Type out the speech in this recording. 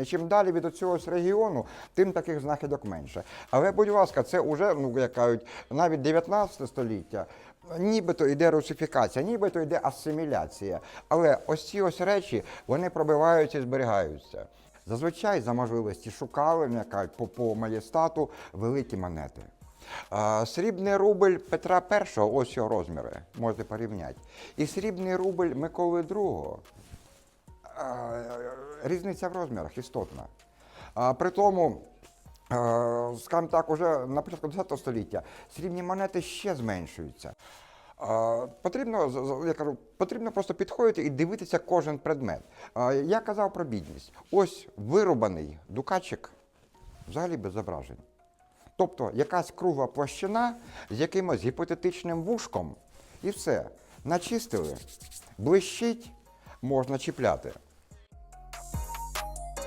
І чим далі від цього регіону, тим таких знахідок менше. Але, будь ласка, це вже, ну як кажуть, навіть 19 століття. Нібито йде русифікація, нібито йде асиміляція. Але ось ці ось речі вони пробиваються і зберігаються. Зазвичай за можливості шукали, як по, по маєстату великі монети. Срібний рубль Петра І, ось його розміри, можете порівняти. І срібний рубль Миколи II. Різниця в розмірах істотна. А, При тому, е, скажімо так, уже на початку ХХ століття срібні монети ще зменшуються. Потрібно, я кажу, потрібно просто підходити і дивитися кожен предмет. Я казав про бідність. Ось вирубаний дукачик взагалі без зображень. Тобто якась кругла площина з якимось гіпотетичним вушком, і все. Начистили, блищить, можна чіпляти.